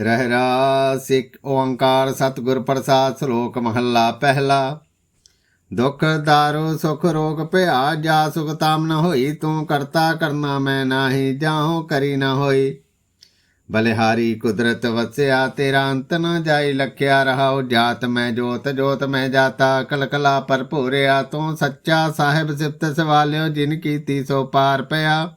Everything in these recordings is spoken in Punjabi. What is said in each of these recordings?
ਰਹਿਰਾ ਸਿੱਖ ਇੱਕ ਓੰਕਾਰ ਸਤਿਗੁਰ ਪ੍ਰਸਾਦ ਸ਼ਲੋਕ ਮਹੱਲਾ ਪਹਿਲਾ। ਦੁਖ ਦਾਰੂ ਸੁਖ ਰੋਗ ਭਇਆ ਜਾ ਸੁਖ ਤਾਮ ਨ ਹੋਈ, ਤੂੰ ਕਰਤਾ ਕਰਨਾ ਮੈਂ ਨਾਹੀ, ਜਾਹੋ ਕਰੀ ਨ ਹੋਈ। ਬਲਿਹਾਰੀ ਕੁਦਰਤ ਵਸਿਆ, ਤੇਰਾ ਅੰਤ ਨ ਜਾਈ, ਲਖਿਆ ਰਹਾਉ ਜਾਤ ਮੈਂ ਜੋਤ ਜੋਤ ਮੈਂ ਜਾਤਾ, ਕਲਕਲਾ ਭਰਪੂਰਿਆ, ਤੂੰ ਸੱਚਾ ਸਾਹਿਬ ਸਿਫਤ ਸਵਾਲਿਓ, ਜਿਨ ਕੀਤੀ ਸੋ ਪਾਰ ਪਿਆ।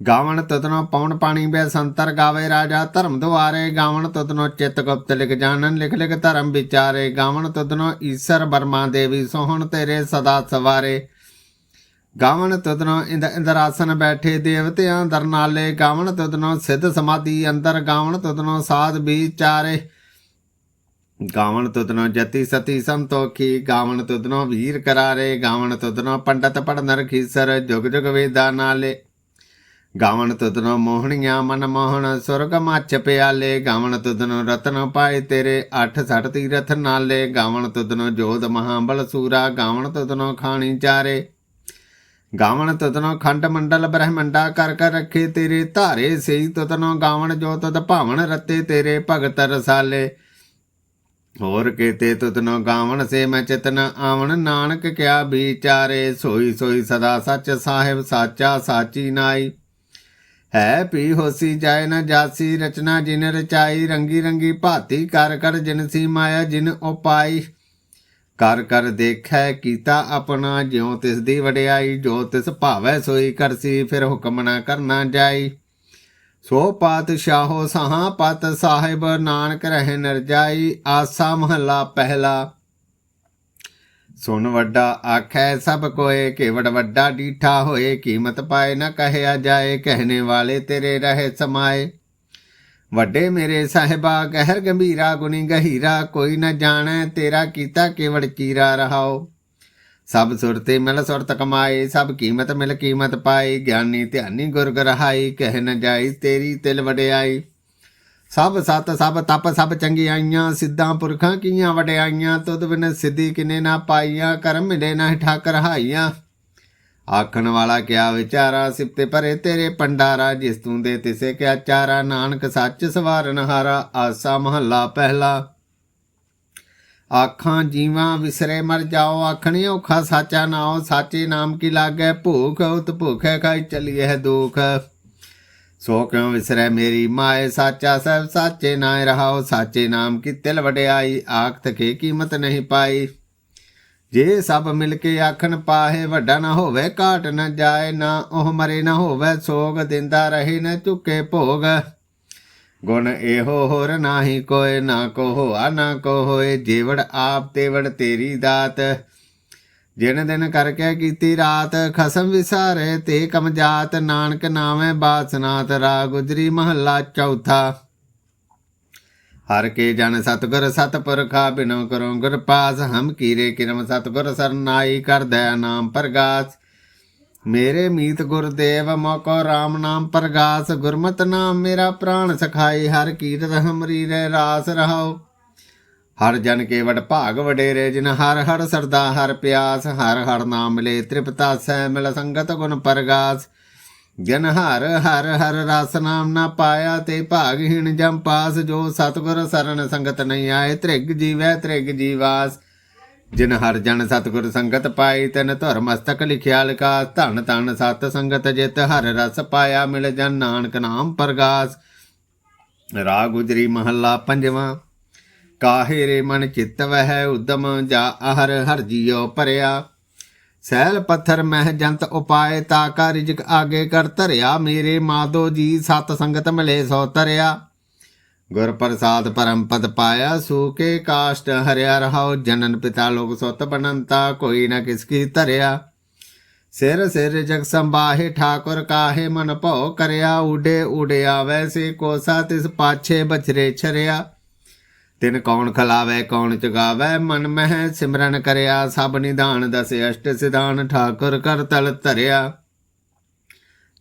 ਗਾਵਣ ਤਤਨੋ ਪੌਣ ਪਾਣੀ ਬੈ ਸੰਤਰ ਗਾਵੇ ਰਾਜਾ ਧਰਮ ਦੁਆਰੇ। ਗਾਵਣ ਤਤਨੋ ਚਿਤ ਗੁਪਤ ਲਿਖ ਜਾਣਨ, ਲਿਖ ਲਿਖ ਧਰਮ ਵਿਚਾਰੇ। ਗਾਵਣ ਤਤਨੋ ਈਸ਼ਰ ਬਰਮਾ ਦੇਵੀ ਸੋਹਣ ਤੇਰੇ ਸਦਾ ਸਵਾਰੇ। ਗਾਵਣ ਤਦਨੋ ਇੰਦ ਇੰਦਰਾਸਨ ਬੈਠੇ ਦੇਵਤਿਆਂ ਦਰਨਾਲੇ ਗਾਵਣ ਤਦਨੋ ਸਿੱਧ ਸਮਾਧੀ ਅੰਦਰ। ਗਾਵਣ ਤਦਨੋ ਸਾਧ ਵਿਚਾਰੇ। ਗਾਵਣ ਤਦਨੋ ਜਤੀ ਸਤੀ ਸੰਤੋਖੀ। ਗਾਵਣ ਤਦਨੋ ਵੀਰ ਕਰਾਰੇ। ਗਾਵਣ ਤਦਨੋ ਪੰਡਤ ਪੜਨ ਖੀਸਰ। ਜੁਗ ਜੁਗ ਵੇਦਾ ਨਾਲੇ। ਗਾਵਣ ਤਦਨੋ ਮੋਹਣੀਆਂ ਮਨ ਮੋਹਣ, ਸੁਰਗ ਮੱਛ ਪਿਆਲੇ। ਗਾਵਣ ਤਦਨੋ ਰਤਨ ਪਾਏ ਤੇਰੇ, ਅੱਠ ਸੱਠ ਤੀਰਥ ਨਾਲੇ। ਗਾਵਣ ਤਦਨੋ ਜੋਧ ਮਹਾਬਲ ਸੂਰਾ, ਗਾਵਣ ਤਦਨੋ ਖਾਣੀ ਚਾਰੇ। ਗਾਵਣ ਤਤਨੋ ਖੰਡ ਮੰਡਲ ਬ੍ਰਹਮੰਡਾ ਕਰ ਕਰ ਰੱਖੇ ਤੇਰੇ। ਧਾਰੇ ਸਈ ਤਤਨੋ ਗਾਵਣ ਜੋ ਤਤ ਭਾਵਨ ਰਤੇ ਤੇਰੇ ਭਗਤ ਰਸਾਲੇ। ਹੋਰ ਕੇਤੇ ਤਤਨੋ ਗਾਵਣ ਸੇ ਮੈਂ ਚਿਤਨ ਆਵਣ, ਨਾਨਕ ਕਿਆ ਵਿਚਾਰੇ। ਸੋਈ ਸੋਈ ਸਦਾ ਸੱਚ ਸਾਹਿਬ ਸਾਚਾ, ਸਾਚੀ ਨਾਈ। ਹੈ ਪੀ ਹੋਸੀ ਜਾਏ ਨਾ ਜਾਸੀ, ਰਚਨਾ ਜਿਨ ਰਚਾਈ, ਰੰਗੀ ਰੰਗੀ ਭਾਤੀ ਕਰ ਕਰ ਜਿਨ ਸੀ ਮਾਇਆ, ਜਿਨ ਉਪਾਈ ਕਰ ਕਰ ਦੇਖੈ ਕੀਤਾ ਆਪਣਾ, ਜਿਉ ਤਿਸ ਦੀ ਵਡਿਆਈ, ਜੋ ਤਿਸ ਭਾਵੈ ਸੋਈ ਕਰਸੀ, ਫਿਰ ਹੁਕਮ ਨਾ ਕਰਨਾ ਜਾਈ। ਸੋ ਪਾਤਸ਼ਾਹੋ ਸਹਾ ਪਤ ਸਾਹਿਬ, ਨਾਨਕ ਰਹਿ ਨਰਜਾਈ ਆਸਾ ਮਹੱਲਾ ਪਹਿਲਾ। ਸੁਣ ਵੱਡਾ ਆਖੈ ਸਭ ਕੋਏ, ਕੇਵੜ ਵੱਡਾ ਡੀਠਾ ਹੋਏ, ਕੀਮਤ ਪਾਏ ਨਾ ਕਹਿਆ ਜਾਏ, ਕਹਿਣੇ ਵਾਲੇ ਤੇਰੇ ਰਹੇ ਸਮਾਏ। ਵੱਡੇ ਮੇਰੇ ਸਾਹਿਬਾ ਗਹਿਰ ਗੰਭੀਰਾ, ਗੁਣੀ ਗਹੀਰਾ, ਕੋਈ ਨਾ ਜਾਣੈ ਤੇਰਾ ਕੀਤਾ ਕੇਵੜ ਕੀਰਾ ਰਹਾਓ। ਸਭ ਸੁਰਤੇ ਮਿਲ ਸੁਰਤ ਕਮਾਏ ਸਭ ਕੀਮਤ ਮਿਲ ਕੀਮਤ ਪਾਏ, ਗਿਆਨੀ ਧਿਆਨੀ ਗੁਰ ਗਰਹਾਈ ਕਹਿ ਨ ਜਾਈ ਤੇਰੀ ਤਿਲ ਵਡਿਆਈ। ਸਭ ਸਤ ਸਭ ਤਪ ਸਭ ਚੰਗਿਆਈਆਂ, ਸਿੱਧਾਂ ਪੁਰਖਾਂ ਕੀਆਂ ਵਡਿਆਈਆਂ, ਤੁਧ ਬਿਨ ਸਿੱਧੀ ਕਿਨੇ ਨਾ ਪਾਈਆਂ, ਕਰਮ ਮਿਲੇ ਨਾ ਠਾਕਰ ਹਾਈਆਂ। ਆਖਣ ਵਾਲਾ ਕਿਆ ਵਿਚਾਰਾ ਸਿਫਤੇ ਭਰੇ ਤੇਰੇ ਪੰਡਾਰਾ ਜਿਸ ਤੂੰ ਦੇ ਤਿਸੇ ਕਿਆ ਚਾਰਾ, ਨਾਨਕ ਸੱਚ ਸਵਾਰਨ ਹਾਰਾ, ਆਸਾ ਮਹੱਲਾ ਪਹਿਲਾ। ਆਖਾਂ ਜੀਵਾਂ ਵਿਸਰੇ ਮਰ ਜਾਓ, ਆਖਣੀ ਔਖਾ ਸਾਚਾ ਨਾਉ, ਸਾਚੇ ਨਾਮ ਕੀ ਲਾਗੈ, ਭੂਖ ਉਤ ਭੁਖੈ ਖਾਈ ਚਲੀਏ ਹੈ ਦੁਖ। ਸੋ ਕਿਉ ਵਿਸਰੈ ਮੇਰੀ ਮਾਏ? ਸਾਚਾ ਸਭ ਸਾਚੇ ਨਾਇ ਰਹਾਓ, ਸਾਚੇ ਨਾਮ ਕੀ ਤਿਲ ਵਡਿਆਈ? ਆਖਤ ਕੇ ਕੀਮਤ ਨਹੀਂ ਪਾਈ। ਜੇ ਸਭ ਮਿਲ ਕੇ ਆਖਣ ਪਾਹੇ, ਵੱਡਾ ਨਾ ਹੋਵੇ, ਘਾਟ ਨਾ ਜਾਏ, ਨਾ ਉਹ ਮਰੇ, ਨਾ ਹੋਵੇ, ਸੋਗ ਦਿੰਦਾ ਰਹੇ, ਨਾ ਝੁਕੇ ਭੋਗ। ਗੁਣ ਇਹੋ ਹੋਰ ਨਾਹੀ ਕੋਏ, ਨਾ ਕੋ ਹੋਆ, ਨਾ ਕੋ ਹੋਏ, ਜੀਵੜ ਆਪ ਤੇਵੜ ਤੇਰੀ ਦਾਤ। ਜਿਨ ਦਿਨ ਕਰਕੇ ਕੀਤੀ ਰਾਤ, ਖਸਮ ਵਿਸਾਰੇ ਤੇ ਕਮਜਾਤ ਨਾਨਕ ਨਾਵੇਂ ਬਾਸਨਾਤ ਰਾ ਗੁਜਰੀ ਮਹੱਲਾ ਚੌਥਾ। ਹਰ ਕੇ ਜਨ ਸਤਗੁਰ ਸਤਪੁਰਖਾ, ਬਿਨੋ ਕਰੋ ਗੁਰ ਪਾਸ, ਹਮ ਕੀਰੇ ਕਿਰਮ ਸਤਗੁਰ ਸਰਨਾਈ, ਕਰ ਦਇਆ ਨਾਮ ਪ੍ਰਗਾਸ। ਮੇਰੇ ਮੀਤ ਗੁਰਦੇਵ, ਮੋਕੋ RAM ਨਾਮ ਪ੍ਰਗਾਸ। ਗੁਰਮਤ ਨਾਮ ਮੇਰਾ ਪ੍ਰਾਣ ਸਖਾਈ, ਹਰ ਕੀਰਤ ਹਮਰੀ ਰੇ ਰਾਸ ਰਹਾਓ ਹਰ ਜਨ ਕੇਵਟ ਭਾਗ ਵਡੇਰੇ, ਜਿਨ ਹਰ ਹਰ ਸਰਦਾ, ਹਰ ਪਿਆਸ, ਹਰ ਹਰ ਨਾਮ ਮਿਲੇ, ਤ੍ਰਿਪਤਾ ਸੈ ਮਿਲ ਸੰਗਤ ਗੁਣ ਪ੍ਰਗਾਸ। ਜਨ ਹਰ ਹਰ ਹਰ ਰਸ ਨਾਮ ਨਾ ਪਾਇਆ, ਤੇ ਭਾਗਹੀਣ ਜਮ ਪਾਸ। ਜੋ ਸਤਗੁਰ ਸਰਣ ਸੰਗਤ ਨਹੀਂ ਆਏ, ਤ੍ਰਿਗ ਜੀਵੈ, ਤ੍ਰਿਗ ਜੀਵਾਸ। ਜਿਨ ਹਰ ਜਨ ਸਤਗੁਰ ਸੰਗਤ ਪਾਈ ਤਨ ਧਰ ਮਸਤਕ ਲਿਖਿਆ ਲਕਾ ਧਨ ਧਨ ਸਤ ਸੰਗਤ ਜਿਤ ਹਰ ਰਸ ਪਾਇਆ, ਮਿਲ ਜਨ ਨਾਨਕ ਨਾਮ ਪ੍ਰਗਾਸ। ਰਾਗ ਗੁਜਰੀ ਮਹੱਲਾ ਪੰਜਵਾਂ। ਕਾਹੇ ਰੇ ਮਨ ਚਿੱਤ ਵਹਿ ਉਦਮ ਜਾ ਹਰ ਹਰ ਜੀਉ ਭਰਿਆ ਸੈਲ ਪੱਥਰ ਮਹਿ ਜੰਤ ਉਪਾਏ ਤਾਕਾ ਰਿਜਕ ਆਗੇ ਕਰ ਧਰਿਆ ਮੇਰੇ ਮਾਦੋ ਜੀ ਸਤ ਸੰਗਤ ਮਿਲੇ ਸੋ ਤਰਿਆ ਗੁਰ ਪ੍ਰਸਾਦ ਪਰਮ ਪਦ ਪਾਇਆ ਸੂਕੇ ਕਾਸ਼ਟ ਹਰਿਆ ਰਹਾਉ ਜਨਨ ਪਿਤਾ ਲੋਕ ਸੁਤ ਬਨੰਤਾ ਕੋਈ ਨਾ ਕਿਸ ਕੀ ਧਰਿਆ ਸਿਰ ਸਿਰ ਜਗ ਸੰਬਾਹੇ ਠਾਕੁਰ ਕਾਹੇ ਮਨ ਭਉ ਕਰਿਆ ਉਡੇ ਉਡਿਆ ਵੈਸੇ ਕੋਸਾ ਤਿਸ ਪਾਛੇ ਬਛਰੇ ਛਰਿਆ ਤਿਨ ਕੌਣ ਖਲਾਵੇ, ਕੌਣ ਚੁਗਾਵੇ ਮਨ ਮਹਿ ਸਿਮਰਨ ਕਰਿਆ, ਸਭ ਨਿਧਾਨ ਦਸ ਅਸ਼ਟ ਸਿਧਾਨ, ਠਾਕੁਰ ਕਰ ਤਲ ਧਰਿਆ।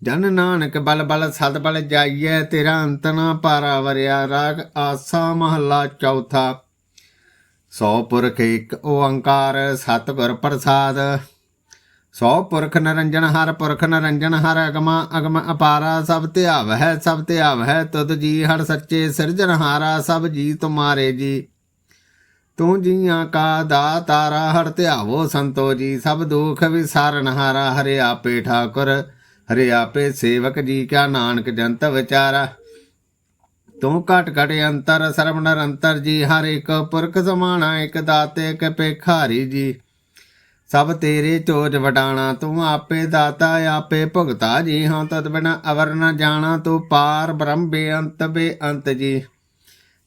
ਜਨ ਨਾਨਕ ਬਲ ਬਲ, ਸਦ ਬਲ ਜਾਈਐ, ਤੇਰਾ ਅੰਤ ਨਾ ਪਾਰਾ ਵਰਿਆ। ਰਾਗ ਆਸਾ ਮਹੱਲਾ ਚੌਥਾ। ਸੋ ਪੁਰਖ ਇੱਕ ਓੰਕਾਰ, ਸਤਿਗੁਰ ਪ੍ਰਸਾਦ। ਸੋ ਪੁਰਖ ਨਰੰਜਨ ਹਰ ਪੁਰਖ ਨਰੰਜਨ ਹਰ ਅਗਮਾ ਅਗਮ ਅਪਾਰਾ ਸਭ ਧਿਆਵ ਹੈ ਸਭ ਧਿਆਵ ਹੈ ਤੁਧ ਜੀ ਹਰ ਸੱਚੇ ਸਿਰਜਣਹਾਰਾ ਸਭ ਜੀ ਤੁਮਾਰੇ ਜੀ। ਤੂੰ ਜੀਆਂ ਕਾ ਦਾਤਾਰਾ, ਹਰ ਧਿਆਵੋ ਸੰਤੋ ਜੀ। ਸਭ ਦੁਖ ਵਿਸਾਰਨਹਾਰਾ ਹਰੇ ਆਪੇ ਠਾਕੁਰ, ਹਰੇ ਆਪੇ ਸੇਵਕ ਜੀ ਕਾ ਨਾਨਕ ਜੰਤ ਵਿਚਾਰਾ। ਤੂੰ ਘਟ ਘਟ ਅੰਤਰ, ਸਰਬ ਨਿਰੰਤਰ ਜੀ, ਹਰ ਇੱਕ ਪੁਰਖ ਸਮਾਣਾ, ਇੱਕ ਦਾਤੇ, ਇੱਕ ਭਿਖਾਰੀ ਜੀ। ਸਭ ਤੇਰੇ ਚੋਜ ਵਡਾਣਾ, ਤੂੰ ਆਪੇ ਦਾਤਾ, ਆਪੇ ਭੁਗਤਾ ਜੀ। ਹਾਂ, ਤਦ ਬਿਨਾ ਅਵਰ ਨ ਜਾਣਾ, ਤੂੰ ਪਾਰ ਬ੍ਰਹਮ ਬੇਅੰਤ ਬੇਅੰਤ ਜੀ।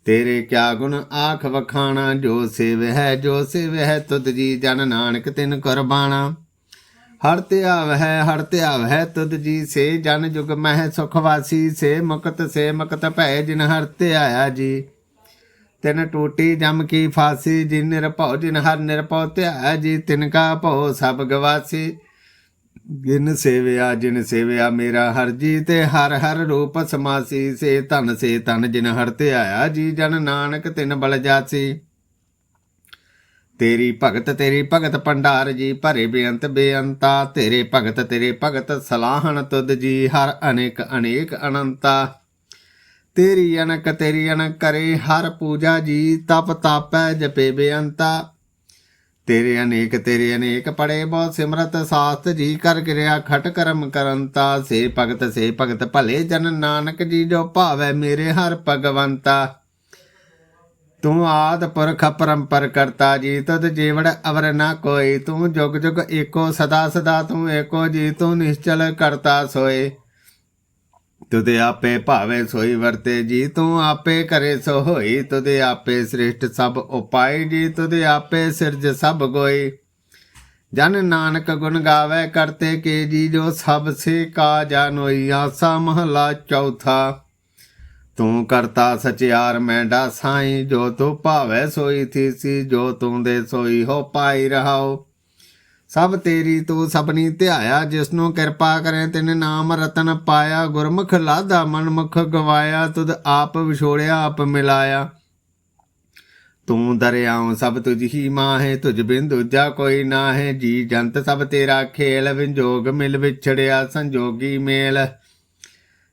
ਤੇਰੇ ਕਿਆ ਗੁਣ ਆਖ ਵਖਾਣਾ, ਜੋ ਸੇਵ ਹੈ, ਜੋ ਸੇਵ ਹੈ ਤੁਧ ਜੀ। ਜਨ ਨਾਨਕ ਤਿਨ ਕੁਰਬਾਣਾ। ਹਰ ਧਿਆਵ ਹੈ, ਹਰ ਧਿਆਵ ਹੈ ਤੁਧ ਜੀ। ਸੇ ਜਨ ਜੁਗ ਮਹਿ ਸੁਖ ਵਾਸੀ, ਸੇ ਮੁਕਤ ਸੇ ਮੁਕਤ ਭੈ ਜਿਨ ਹਰ ਧਿਆਇਆ ਜੀ। ਤਿਨ ਟੂਟੀ ਜਮ ਕੀ ਫਾਸੀ, ਜਿਨ ਨਿਰਭਉ ਜਿਨ ਹਰ ਨਿਰਭਉ ਧਿਆਇਆ ਜੀ ਤਿਨ ਕਾ ਭਉ ਸਭ ਗਵਾਸੀ। ਜਿਨ ਸੇਵਿਆ ਜਿਨ ਸੇਵਿਆ ਮੇਰਾ ਹਰ ਜੀ ਤੇ ਹਰ ਹਰ ਰੂਪ ਸਮਾਸੀ, ਸੇ ਧਨ ਸੇ ਧਨ ਜਿਨ ਹਰ ਧਿਆਇਆ, ਜੀ ਜਨ ਨਾਨਕ ਤਿਨ ਬਲ ਜਾਸੀ। ਤੇਰੀ ਭਗਤ ਤੇਰੀ ਭਗਤ ਭੰਡਾਰ ਜੀ, ਭਰੇ ਬੇਅੰਤ ਬੇਅੰਤਾ, ਤੇਰੇ ਭਗਤ ਤੇਰੇ ਭਗਤ ਸਲਾਹਣ ਤੁਧ ਜੀ, ਹਰ ਅਨੇਕ ਅਨੇਕ ਅਨੰਤਾ। ਤੇਰੀ ਅਣਕ ਤੇਰੀ ਅਣਕ ਕਰੇ, ਹਰ ਪੂਜਾ ਜੀ ਤਪ ਤਾਪੈ ਜਪੇ ਬੇਅੰਤਾ। ਤੇਰੇ ਅਨੇਕ ਤੇਰੇ ਅਨੇਕ ਪੜੇ ਬਹੁ ਸਿਮਰਤ, ਸਾਸਤ ਜੀ ਕਰ ਕਿਰਿਆ, ਖਟ ਕਰਮ ਕਰੰਤਾ। ਸੇ ਭਗਤ ਸੇ ਭਗਤ ਭਲੇ ਜਨ ਨਾਨਕ ਜੀ, ਜੋ ਭਾਵੈ ਮੇਰੇ ਹਰ ਭਗਵੰਤਾ। ਤੂੰ ਆਦ ਪੁਰਖ ਪਰੰਪਰ ਕਰਤਾ ਜੀ, ਤਦ ਜੀਵੜ ਅਵਰ ਨਾ ਕੋਈ। ਤੂੰ ਜੁਗ ਜੁਗ ਏਕੋ ਸਦਾ ਸਦਾ ਤੂੰ ਏਕੋ ਜੀ, ਤੂੰ ਨਿਸ਼ਚਲ ਕਰਤਾ ਸੋਏ। ਤੁਦੇ ਆਪੇ ਭਾਵੇ ਸੋਈ ਵਰਤੇ ਜੀ, ਤੂੰ ਆਪੇ ਕਰੇ ਸੋ ਹੋਈ ਤੁਦੇ ਆਪੇ ਸ੍ਰਿਸ਼ਟ ਸਭ ਉਪਾਈ ਜੀ ਤੁਦੇ ਆਪੇ ਸਿਰਜ ਸਭ ਗੋਈ। ਜਨ ਨਾਨਕ ਗੁਣ ਗਾਵੇ ਕਰਤੇ ਕੇ ਜੀ, ਜੋ ਸਭ ਸੇ ਕਾ ਜਾਨੋਈ ਆਸਾ ਮਹਲਾ ਚੌਥਾ, ਤੂੰ ਕਰਤਾ ਸਚਿਆਰ ਮੈਂਡਾ ਸਾਈ ਜੋ ਤੂੰ ਭਾਵੇ ਸੋਈ ਥੀਸੀ, ਜੋ ਤੂੰ ਦੇ ਸੋਈ ਹੋ ਪਾਈ ਰਹਾਓ ਸਭ ਤੇਰੀ ਤੂੰ ਸਭਨੀ ਧਿਆਇਆ, ਜਿਸਨੂੰ ਕਿਰਪਾ ਕਰੇ, ਤਿਨ ਨਾਮ ਰਤਨ ਪਾਇਆ, ਗੁਰਮੁਖ ਲਾਦਾ ਮਨਮੁਖ ਗਵਾਇਆ, ਤੁਧ ਆਪ ਵਿਛੋੜਿਆ, ਆਪ ਮਿਲਾਇਆ। ਤੂੰ ਦਰਿਆਉ ਸਭ ਤੁਝ ਹੀ ਮਾਹੇ, ਤੁਝ ਬਿਨ ਦੂਜਾ ਕੋਈ ਨਾਹੇ, ਜੀ ਜੰਤ ਸਭ ਤੇਰਾ ਖੇਲ, ਵਿੰਜੋਗ ਮਿਲ ਵਿਛੜਿਆ, ਸੰਜੋਗੀ ਮੇਲ।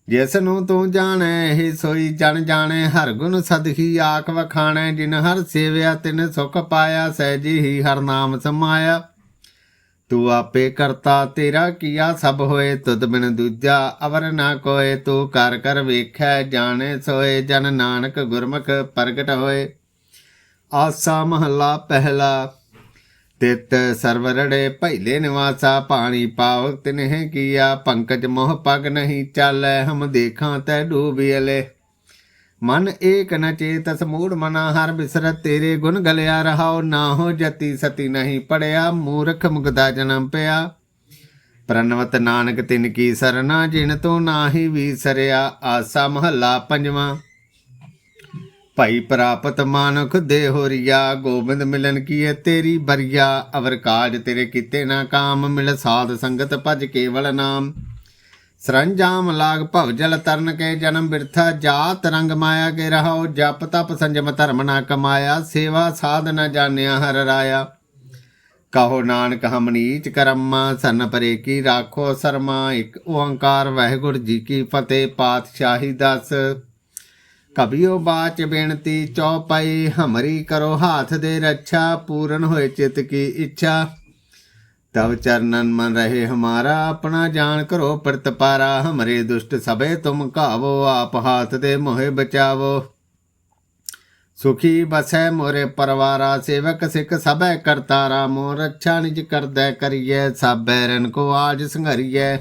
ਜਿਸ ਨੂੰ ਤੂੰ ਜਾਣੈ, ਇਹ ਸੋਈ ਜਨ ਜਾਣੈ, ਹਰ ਗੁਣ ਸਦਹੀ ਆਖ ਵਖਾਣੈ, ਜਿਨ ਹਰ ਸੇਵਿਆ, ਤਿਨ ਸੁਖ ਪਾਇਆ, ਸਹਿਜੀ ਹੀ ਹਰ ਨਾਮ ਸਮਾਇਆ। ਤੂੰ ਆਪੇ ਕਰਤਾ, ਤੇਰਾ ਕੀਆ ਸਭ ਹੋਏ, ਤੁਧ ਬਿਨ ਦੂਜਾ ਅਵਰ ਨਾ ਕੋਏ, ਤੂੰ ਕਰ ਕਰ ਵੇਖੈ, ਜਾਣੇ ਸੋਏ, ਜਨ ਨਾਨਕ ਗੁਰਮੁਖ ਪ੍ਰਗਟ ਹੋਏ। ਆਸਾ ਮਹੱਲਾ ਪਹਿਲਾ, ਤਿਤ ਸਰਵਰੜੇ ਭੈਲੇ ਨਿਵਾਸਾ, ਪਾਣੀ ਪਾਵਕ ਤਿਨਹਿ ਕੀਆ, ਪੰਕਜ ਮੋਹ ਪਗ ਨਹੀਂ ਚਾਲੈ, ਹਮ ਦੇਖਾਂ ਤੈ ਡੂਬਿਲੇ ਮਨ ਏਕ ਨ ਚੇਤਸ ਮੂੜ ਮਨਾ ਹਰ ਬਿਸਰਤ ਤੇਰੇ ਗੁਣ ਗਲਿਆ ਰਹਾਉ, ਨਾ ਹੋ ਜਤੀ ਸਤੀ ਨਹੀਂ ਪੜਿਆ, ਮੂਰਖ ਮੁਗਦਾ ਜਨਮ ਪਿਆ। ਪ੍ਰਨਵਤ ਨਾਨਕ ਤਿਨ ਕੀ ਸਰਨਾ, ਜਿਨ ਤੂੰ ਨਾਹੀ ਵੀਸਰਿਆ, ਆਸਾ ਮਹੱਲਾ ਪੰਜਵਾਂ। ਭਾਈ ਪ੍ਰਾਪਤ ਮਾਨੁਖ ਦੇ ਹੋਰੀਆ ਗੋਬਿੰਦ ਮਿਲਨ ਕੀਏ ਤੇਰੀ ਬਰੀਆ ਅਵਰ ਕਾਜ ਤੇਰੇ ਕੀਤੇ ਨਾ ਕਾਮ, ਮਿਲ ਸਾਧ ਸੰਗਤ ਭਜ ਕੇਵਲ ਨਾਮ। ਸਰੰਜਾਮ ਲਾਗ ਭਵ ਜਲ ਤਰਨ ਕੇ ਜਨਮ ਬਿਰਥਾ, ਜਾਤ ਰੰਗ ਮਾਇਆ ਕੇ ਰਹਾਉ, ਜਪ ਤਪ ਸੰਜਮ ਧਰਮ ਨਾ ਕਮਾਇਆ, ਸੇਵਾ ਸਾਧ ਨਾ ਜਾਣਿਆ ਹਰ ਰਾਇਆ। ਕਹੋ ਨਾਨਕ ਹਮ ਨੀਚ ਕਰਮਾ, ਸਨ ਪਰੇ ਕੀ ਰਾਖੋ ਸਰਮਾ, ਇੱਕ ਓੰਕਾਰ ਵਾਹਿਗੁਰੂ ਜੀ ਕੀ ਫਤਿਹ, ਪਾਤਸ਼ਾਹੀ ਦਸ। ਕਬਿਓ ਬਾਚ ਬੇਨਤੀ ਚੌਪਈ ਹਮਰੀ ਕਰੋ ਹਾਥ ਦੇ ਰੱਛਾ, ਪੂਰਨ ਹੋਏ ਚਿਤ ਕੀ ਇੱਛਾ। ਤਵ ਚਰਨਨ ਮਨ ਰਹੇ ਹਮਾਰਾ ਆਪਣਾ ਜਾਣ ਕਰੋ ਪ੍ਰਤਪਾਰਾ ਹਮਰੇ ਦੁਸ਼ਟ ਸਭੇ ਤੁਮ ਕਾਵੋ ਆਪ ਹਾਥ ਦੇ ਮੋਹਿ ਬਚਾਵੋ ਸੁਖੀ ਬਸੈ ਮੋਰੇ ਪਰਵਾਰਾ ਸੇਵਕ ਸਿੱਖ ਸਭੈ ਕਰਤਾਰਾ ਮੋਰ ਰੱਛਾ ਨਿਜ ਕਰਦੈ ਕਰੀਐ ਸਭ ਬੈਰਨ ਕੋ ਆਜ ਸੰਘਰੀਐ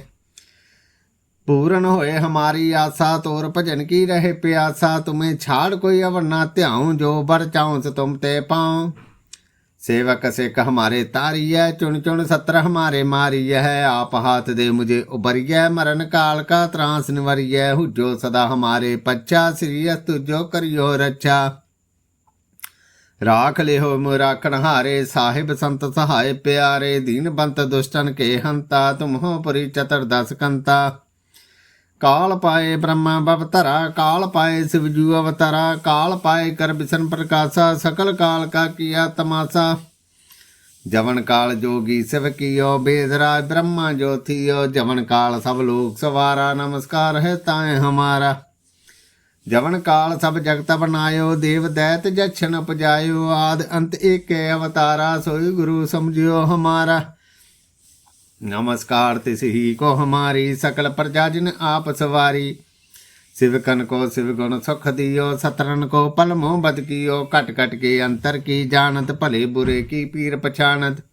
पूर्ण होए हमारी आशा तोर भजन की रहे प्यासा तुम्हें छाड़ कोई अवर ना त्याऊं जो बर चाऊं से तुम ते पाऊं सेवक सिख हमारे तारी है चुन चुन सत्र हमारे मारी है आप हाथ दे मुझे उबरिय मरण काल का त्रास निवरिय हुजो सदा हमारे पच्चा श्री तुझो करियो रक्षा ਰਾਖ ਲਿਓ ਮੋ ਰਾਖਣ ਹਾਰੇ ਸਾਹਿਬ ਸੰਤ ਸਹਾਇ ਪਿਆਰੇ ਦੀਨ ਬੰਤ ਦੁਸ਼ਟਨ ਕੇ ਹੰਤਾ ਤੁਮਹੋ ਪਰੀ ਚਤਰ ਦਸ ਕੰਤਾ ਕਾਲ ਪਾਏ ਬ੍ਰਹਮਾ ਬਵਤਰਾ ਕਾਲ ਪਾਏ ਸਿਵਜੂ ਅਵਤਾਰਾ, ਕਾਲ ਪਾਏ ਕਰ ਬਿਸ਼ਨ ਪ੍ਰਕਾਸ਼ਾ, ਸਕਲ ਕਾਲ ਕਾ ਕੀਆ ਤਮਾਸਾ। ਜਵਨ ਕਾਲ ਜੋਗੀ ਸਿਵ ਕੀਓ ਬੇਦਰਾਜ ਬ੍ਰਹਮਾ ਜੋਥੀਓ ਜਵਨ ਕਾਲ ਸਭ ਲੋਕ ਸਵਾਰਾ, ਨਮਸਕਾਰ ਹੈ ਤਾਏ ਹਮਾਰਾ। ਜਵਨ ਕਾਲ ਸਭ ਜਗਤ ਬਨਾਇਓ ਦੇਵ ਦੈਤ ਜਛਨ ਉਪਜਾਇਓ। ਆਦ ਅੰਤ ਏਕੇ ਅਵਤਾਰਾ, ਸੋਈ ਗੁਰੂ ਸਮਝਿਓ ਹਮਾਰਾ। नमस्कार तिस ही को हमारी सकल प्रजा जिन आप सवारी सिवकन को शिव गुण सुख दियो सतरन को पल मोह बद कियो कट कट के अंतर की जानत भले बुरे की पीर पछानत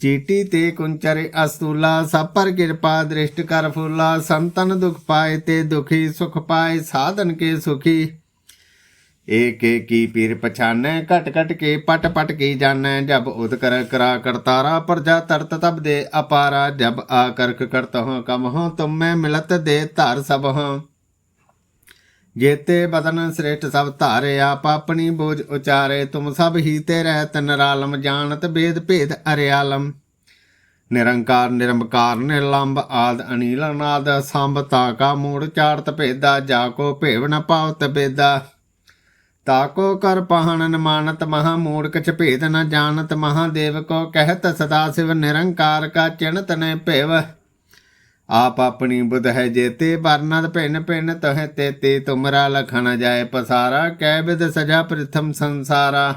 चीटी ते कुंचर अस्तूला सब पर कृपा दृष्ट कर फूला संतन दुख पाए ते दुखी सुख पाए साधन के ਏਕ ਏਕੀ ਪੀਰ ਪਛਾਨੈ, ਘਟ ਘਟ ਕੇ ਪਟ ਪਟ ਕੀ ਜਾਣੈ, ਜਬ ਉਦ ਕਰ ਕਰਾ ਕਰਤਾਰਾ ਪ੍ਰਜਾ ਤਰਤ ਤਬ ਦੇ ਅਪਾਰਾ, ਜਬ ਆ ਕਰਕ ਕਰਤ ਹੋ ਕਮ ਹੋ ਤੁਮ ਮੈਂ ਮਿਲਤ ਦੇ ਧਾਰ ਸਭ ਹੋ ਜੇਤੇ ਬਦਨ ਸ੍ਰੇਸ਼ਟ ਸਭ ਧਾਰੇ, ਆਪ ਆਪਣੀ ਬੋਝ ਉਚਾਰੇ, ਤੁਮ ਸਭ ਹੀ ਤੇ ਰਹਿਤ ਨਰਾਲਮ, ਜਾਣਤ ਬੇਦ ਭੇਦ ਅਰਿਆਲਮ। ਨਿਰੰਕਾਰ ਨਿਰਮਕਾਰ ਨਿਰਲੰਭ ਆਦ ਅਨੀਲ ਅਨਾਦ, ਸੰਭਤਾ ਕਾ ਮੂੜ ਚਾਰਤ ਭੇਦਾ, ਜਾ ਕੋ ਭੇਵ ਨ ਪਾਉ ਤਾਕੋ ਕਰ ਪਹਣਨ ਮਾਨਤ ਮਹਾ ਮੂੜ ਕਛ ਭੇਦ ਨ ਜਾਣਤ ਮਹਾਦੇਵ ਕੋ ਕਹਿਤ ਸਦਾ ਸਿਵ ਨਿਰੰਕਾਰ ਕਾ ਚਿਣਤ ਨੇ ਭੇਵ। ਆਪ ਆਪਣੀ ਬੁਧ ਹੈ ਜੇਤੇ ਵਰਨਦ ਭਿੰਨ ਭਿੰਨ ਤਹ ਤੇ ਤੁਮਰਾ ਲਖਣ ਜਾਏ ਪਸਾਰਾ ਕਹਿ ਬਿਦ ਸਜਾ ਪ੍ਰਥਮ ਸੰਸਾਰਾ।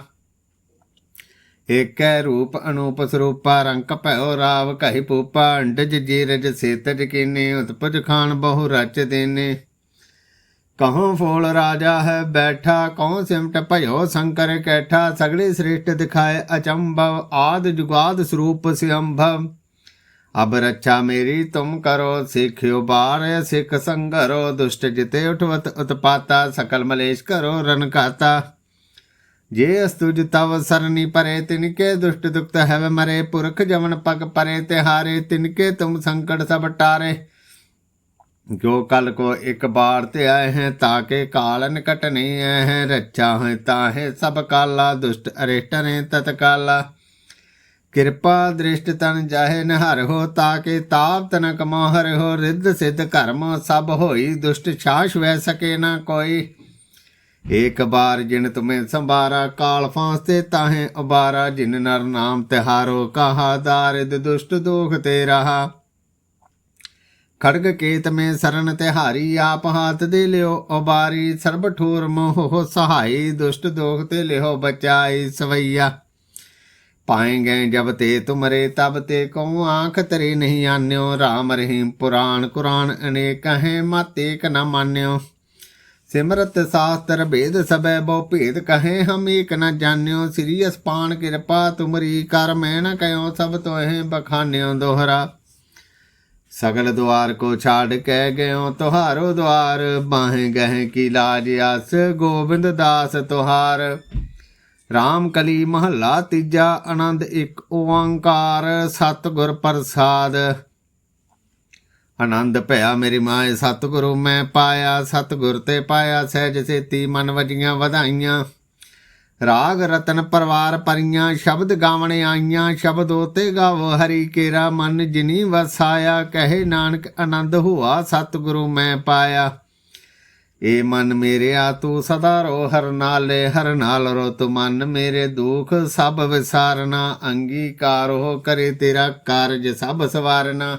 ਏਕੈ ਰੂਪ ਅਨੂਪ ਸਰੂਪਾ ਰੰਕ ਭਇਓ ਰਾਵ ਕਹੀ ਪੂਪਾ ਅੰਡਜ ਜੀਰਜ ਸੇਤਜ ਕੀਨੇ ਉਤਪਜ ਖਾਨ ਬਹੁ ਰਚ ਦੇਨੇ। ਕਹੋਂ ਫੋਲ ਰਾਜਾ ਹੈ, ਬੈਠਾ ਕਹੋਂ ਸਿਮਟ ਭਇਓ ਸ਼ੰਕਰ ਕੈਠਾ, ਸਗਲੇ ਸ੍ਰੇਸ਼ਟ ਦਿਖਾਏ ਅਚੰਭਵ, ਆਦ ਜੁਗਾਦ ਸਰੂਪ ਸਿਅੰਭਵ। ਅਬ ਰੱਛਾ ਮੇਰੀ, ਤੁਮ ਕਰੋ ਸਿੱਖਿਓ ਬਾਰ, ਸਿੱਖ ਸੰਗਰੋ, ਦੁਸ਼ਟ ਜਿਤੇ ਉਠਵਤ ਉਤਪਾਤਾ, ਸਕਲ ਮਲੇਸ਼ ਕਰੋ ਰਨਕਾਤਾ ਜੇ ਅਸਤੁਜ ਤਵ ਸਰਨੀ ਪਰੇ, ਤਿਨਕੇ ਦੁਸ਼ਟ ਦੁਖਤ ਹੈਵ ਮਰੇ, ਪੁਰਖ ਜਵਨ ਪਗ ਪਰੇ, ਤਿਹਾਰੇ, ਤਿਨਕੇ ਤੁਮ ਸੰਕਟ ਸਭ ਟਾਰੇ। ਜੋ ਕਲ ਕੋ ਇੱਕ ਬਾਰ ਤੇ ਆਏ ਹੈ ਤਾਕੇ ਕਾਲ ਨਿਕਟ ਨਹੀਂ ਆਏ ਹੈ। ਰੱਛਾ ਹੈ ਤਾਹੇ ਸਭ ਕਾਲਾ, ਦੁਸ਼ਟ ਅਰਿਸ਼ਟ ਨੇ ਤਤਕਾਲਾ। ਕਿਰਪਾ ਦ੍ਰਿਸ਼ਟ ਤਨ ਜਾਹੇ ਨਹਰ ਹੋ ਤਾਕੇ ਤਾਪ ਤਨ ਕਮੋ ਹਰ ਹੋ। ਰਿੱਧ ਸਿੱਧ ਕਰਮ ਸਭ ਹੋਈ, ਦੁਸ਼ਟ ਛਾਸ਼ ਵੈ ਸਕੇ ਨਾ ਕੋਈ। ਏਕ ਬਾਰ ਜਿਨ ਤੁਮੇ ਸੰਭਾਰਾ, ਕਾਲ ਫਾਂਸ ਤੇ ਤਾਹੇ ਉਬਾਰਾ। ਜਿਨ ਨਰ ਨਾਮ ਤਿਹਾਰੋ, ਕਹਾ ਦਾਰਿਦ ਦੁਸ਼ਟ ਦੋਖ ਤੇ ਰਹਾ। ਖੜਗ ਕੇਤ ਮੇ ਸਰਨ ਤਿਹਾਰੀ ਆਪ ਹਾਥ ਦੇ ਲਿਓ ਉਬਾਰੀ ਸਰਬ ਠੂਰ ਮੋਹ ਸਹਾਈ, ਦੁਸ਼ਟ ਦੋਖ ਤੇ ਲਿਓ ਬਚਾਈ ਸਵਈਆ। ਪਾਏਂਗੇ ਜਬ ਤੇ ਤੁਮਰੇ, ਤਬ ਤੇ ਕਉ ਆਂਖ ਤਰੇ ਨਹੀਂ ਆਨਿਓ, ਰਾਮ ਰਹੀਮ ਪੁਰਾਣ ਕੁਰਾਨ ਅਨੇਕ ਹੈ, ਮਾਤੇ ਕ ਨ ਮਾਨਿਓ। ਸਿਮਰਤ ਸਾਸਤਰ ਭੇਦ ਸਬੈ ਬਹੁ ਭੇਦ ਕਹੇ, ਹਮ ਏਕ ਨ ਜਾਣਿਓ। ਸ੍ਰੀ ਅਸਪਾਨ ਕਿਰਪਾ ਤੁਮਰੀ ਕਰ, ਮੈਂ ਨ ਕਯੋ ਸਭ ਤੋਹੇ ਬਖਾਨਿਓ ਦੋਹਰਾ। ਸਗਲ ਦੁਆਰ ਕੋ ਛਾੜ ਕੇ ਗਇਓ ਤੁਹਾਰੋ ਦੁਆਰ, ਬਾਹੇ ਗਹਿ ਕੀ ਲਾਜ ਅਸ ਗੋਬਿੰਦ ਦਾਸ ਤੁਹਾਰ। ਰਾਮ ਕਲੀ ਮਹੱਲਾ ਤੀਜਾ, ਆਨੰਦ ਇੱਕ ਓੰਕਾਰ, ਸਤਿਗੁਰ ਪ੍ਰਸਾਦ। ਆਨੰਦ ਭਇਆ ਮੇਰੀ ਮਾਏ ਸਤਿਗੁਰੂ ਮੈਂ ਪਾਇਆ, ਸਤਿਗੁਰ ਤੇ ਪਾਇਆ, ਸਹਿਜ ਸੇਤੀ ਮਨ ਵਜੀਆਂ ਵਧਾਈਆਂ। ਰਾਗ ਰਤਨ ਪਰਵਾਰ ਪਰੀਆਂ, ਸ਼ਬਦ ਗਾਵਣ ਆਈਆਂ, ਸ਼ਬਦ ਉਤੇ ਗਾਵੋ, ਹਰੀ ਕੇਰਾ ਮਨ ਜਿਨੀ ਵਸਾਇਆ, ਕਹੇ ਨਾਨਕ ਆਨੰਦ ਹੁਆ, ਸਤਿਗੁਰੂ ਮੈਂ ਪਾਇਆ। ਏ ਮਨ ਮੇਰਿਆ, ਤੂੰ ਸਦਾ ਰੋ, ਹਰ ਨਾਲੇ, ਹਰ ਨਾਲ ਰੋ, ਤੂੰ ਮਨ ਮੇਰੇ ਦੁਖ ਸਭ ਵਿਸਾਰਨਾ, ਅੰਗੀਕਾਰ ਹੋ ਕਰੇ ਤੇਰਾ ਕਾਰਜ ਸਭ ਸਵਾਰਨਾ।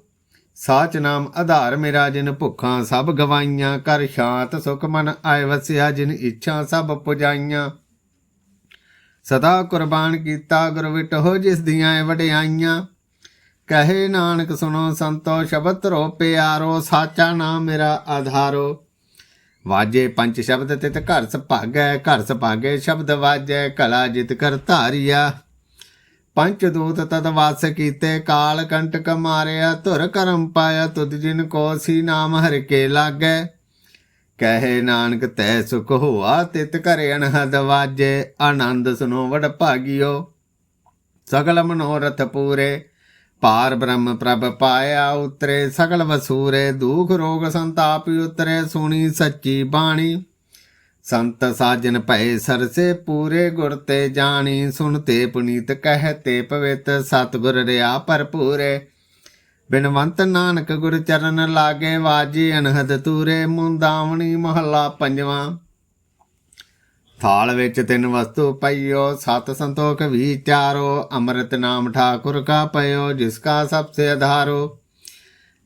ਸਾਚ ਨਾਮ ਆਧਾਰ ਮੇਰਾ ਜਿਨ ਭੁੱਖਾਂ ਸਭ ਗਵਾਈਆਂ, ਕਰ ਸ਼ਾਂਤ ਸੁਖ ਮਨ ਆਏ ਵਸਿਆ ਜਿਨ ਇੱਛਾ ਸਭ ਪੁਜਾਈਆਂ। ਸਦਾ ਕੁਰਬਾਨ ਕੀਤਾ ਗੁਰ ਵਿਟੋ ਜਿਸ ਦੀਆਂ ਵਡਿਆਈਆਂ। ਕਹੇ ਨਾਨਕ ਸੁਣੋ ਸੰਤੋ, ਸ਼ਬਦ ਰੋ ਪਿਆਰੋ, ਸਾਚਾ ਨਾਮ ਮੇਰਾ ਆਧਾਰੋ। ਵਾਜੇ ਪੰਜ ਸ਼ਬਦ ਤਿਤ ਘਰ ਸੁਭਾਗੈ ਘਰ ਸੁਭਾਗੈ ਸ਼ਬਦ ਵਾਜੈ, ਕਲਾ ਜਿਤ ਕਰ ਧਾਰਿਆ। ਪੰਚਦੂਤ ਤਦ ਵਾਸ ਕੀਤੇ, ਕਾਲ ਕੰਟਕ ਮਾਰਿਆ, ਧੁਰ ਕਰਮ ਪਾਇਆ, ਤੁਧ ਜਿਨ ਕੋ ਸੀ ਨਾਮ ਹਰਿ ਕੇ ਲਾਗੈ। ਕਹੇ ਨਾਨਕ, ਤੈ ਸੁਖ ਹੋਆ, ਤਿਤ ਘਰੇ ਅਨਹਦ ਵਾਜੇ, ਆਨੰਦ ਸੁਨੋ ਵਡ ਭਾਗਿਓ। ਸਗਲ ਮਨੋਰਥ ਪੂਰੇ, ਪਾਰ ਬ੍ਰਹਮ ਪ੍ਰਭ ਪਾਇਆ ਉਤਰੇ, ਸਗਲ ਵਸੂਰੇ, ਦੁਖ ਰੋਗ ਸੰਤਾਪ ਉਤਰੇ, ਸੁਣੀ ਸੱਚੀ ਬਾਣੀ। ਸੰਤ ਸਾਜਨ ਭਏ ਸਰਸੇ ਪੂਰੇ ਗੁਰ ਤੇ ਜਾਣੀ ਸੁਣਤੇ ਪੁਨੀਤ ਕਹਤੇ ਪਵਿੱਤ, ਸਤਿਗੁਰ ਰਿਆ ਭਰਪੂਰੇ। ਬਿਨਵੰਤ ਨਾਨਕ ਗੁਰ ਚਰਨ ਲਾਗੇ, ਵਾਜੀ ਅਨਹਦ ਤੂਰੇ, ਮੁੰਦਾਵਣੀ ਮਹੱਲਾ ਪੰਜਵਾਂ। ਥਾਲ ਵਿੱਚ ਤਿੰਨ ਵਸਤੂ ਪਈਓ, ਸਤ ਸੰਤੋਖ ਵਿਚਾਰੋ ਅੰਮ੍ਰਿਤ ਨਾਮ ਠਾਕੁਰ ਕਾ ਪਇਓ, ਜਿਸ ਕਾ ਸਭ ਸੇ ਆਧਾਰੋ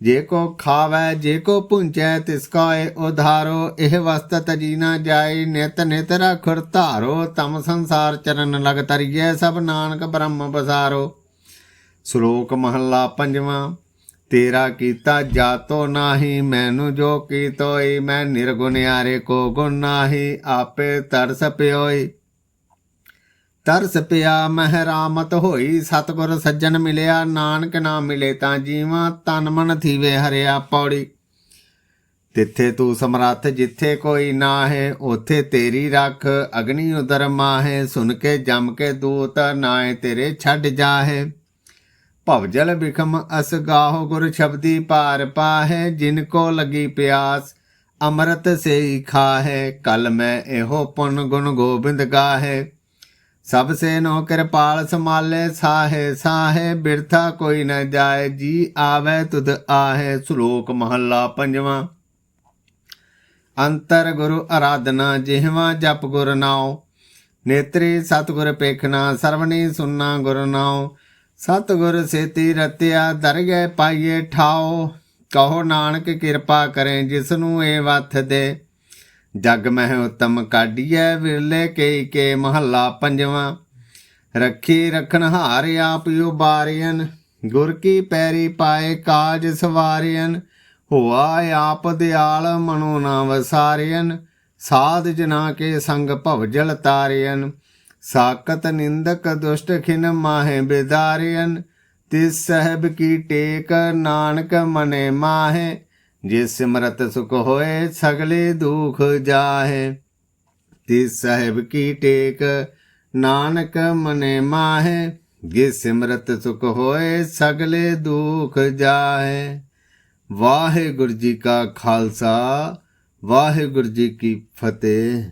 ਜੇ ਕੋ ਖਾਵੈ, ਜੇ ਕੋ ਪੁੰਚੈ ਤਿਸ ਕਾ ਏ ਉਧਾਰੋ, ਇਹ ਵਸਤ ਤਜੀ ਨਾ ਜਾਏ, ਨਿਤ ਨਿਤ ਰਖੁਰ ਧਾਰੋ, ਤਮ ਸੰਸਾਰ ਚਰਨ ਲਗ ਤਰੀਏ ਸਭ ਨਾਨਕ ਬ੍ਰਹਮ ਬਸਾਰੋ। ਸ਼ਲੋਕ ਮਹੱਲਾ ਪੰਜਵਾਂ, ਤੇਰਾ ਕੀਤਾ ਜਾਤੋ ਨਾਹੀ, ਮੈਨੂੰ ਜੋ ਕੀਤੋਈ, ਮੈਂ ਨਿਰਗੁਣ ਨਿਰਗੁਣਿਆਰੇ ਕੋ ਗੁਣ ਨਾਹੀ, ਆਪੇ ਤਰਸ ਪਿਓਈ। ਤਰਸ ਪਿਆ ਮਹਿਰਾਮਤ ਹੋਈ, ਸਤਗੁਰ ਸੱਜਣ ਮਿਲਿਆ, ਨਾਨਕ ਨਾ ਮਿਲੇ ਤਾਂ ਜੀਵਾਂ ਤਨ ਮਨ ਥੀਵੇ ਹਰਿਆ ਪੌੜੀ। ਤਿੱਥੇ ਤੂੰ ਸਮਰੱਥ ਜਿੱਥੇ ਕੋਈ ਨਾ ਹੈ ਉਥੇ ਤੇਰੀ ਰੱਖ, ਅਗਨੀ ਉਦਰ ਮਾਹੇ, ਸੁਨ ਕੇ ਜਮ ਕੇ ਦੂਤ ਨਾਏ ਤੇਰੇ ਛੱਡ ਜਾਹੇ। ਭਵਜਲ ਬਿਖਮ ਅਸ ਗਾਹੋ ਗੁਰ ਸ਼ਬਦੀ ਪਾਰ ਪਾਹੇ, ਜਿਨ ਕੋ ਲਗੀ ਪਿਆਸ, ਅੰਮ੍ਰਿਤ ਸੇ ਹੀ ਖਾਹੇ, ਕਲ ਮੈਂ ਇਹੋ ਪੁਨ ਗੁਣ ਗੋਬਿੰਦ ਗਾਹੇ। ਸਭ ਸੇ ਨੋ ਕਿਰਪਾਲ ਸਮਾਲੇ ਸਾਹੇ ਸਾਹੇ, ਬਿਰਥਾ ਕੋਈ ਨਾ ਜਾਏ, ਜੀ ਆਵੇ ਤੁਧ ਆਹੇ, ਸ਼ਲੋਕ ਮਹੱਲਾ ਪੰਜਵਾਂ। ਅੰਤਰ ਗੁਰੂ ਅਰਾਧਨਾ ਜਿਹਵਾ ਜਪ ਗੁਰ ਨਾਉ, ਨੇਤਰੀ ਸਤਿਗੁਰ ਪੇਖਣਾ ਸਰਵਣੀ ਸੁਨਣਾ ਗੁਰ ਨਾਉ। ਸਤਿਗੁਰ ਸੇਤੀ ਰਤਿਆ, ਦਰਗਹਿ ਪਾਈਏ ਠਾਓ ਕਹੋ ਨਾਨਕ ਕਿਰਪਾ ਕਰੇ ਜਿਸ ਨੂੰ ਇਹ ਵਥ ਦੇ। ਜਗ ਮਹਿ ਉਤਮ ਕਾਢੀਐ, ਵਿਰਲੇ ਕੇ ਕੇ ਮਹੱਲਾ ਪੰਜਵਾਂ। ਰੱਖੀ ਰਖਣ ਹਾਰ ਆਪ ਉਬਾਰਿਆਨ ਗੁਰ ਕੀ ਪੈਰੀ ਪਾਏ ਕਾਜ ਸਵਾਰਿਅਨ ਹੋਆ ਆਪ ਦਿਆਲ ਮਨੋ ਨਾ ਵਸਾਰਿਅਨ ਸਾਧ ਜਨਾ ਕੇ ਸੰਗ ਭਵ ਜਲ ਤਾਰਿਆਨ ਸਾਕਤ ਨਿੰਦਕ ਦੁਸ਼ਟ ਖਿਨ ਮਾਹੇ ਬਿਦਾਰਿਆਨ ਤਿਸ ਸਹਿਬ ਕੀ ਟੇਕ ਨਾਨਕ ਮਨੇ ਮਾਹੇ। ਜਿਸ ਸਿਮਰਤ ਸੁਖ ਹੋਏ ਸਗਲੇ ਦੁਖ ਜਾਹੇ। ਤਿਸ ਸਾਹਿਬ ਕੀ ਟੇਕ ਨਾਨਕ ਮਨੇ ਮਾਹੇ। ਜਿਸ ਸਿਮਰਤ ਸੁਖ ਹੋਏ ਸਗਲੇ ਦੁਖ ਜਾਹੇ। ਵਾਹਿਗੁਰੂ ਜੀ ਕਾ ਖਾਲਸਾ, ਵਾਹਿਗੁਰੂ ਜੀ ਕੀ ਫਤਿਹ।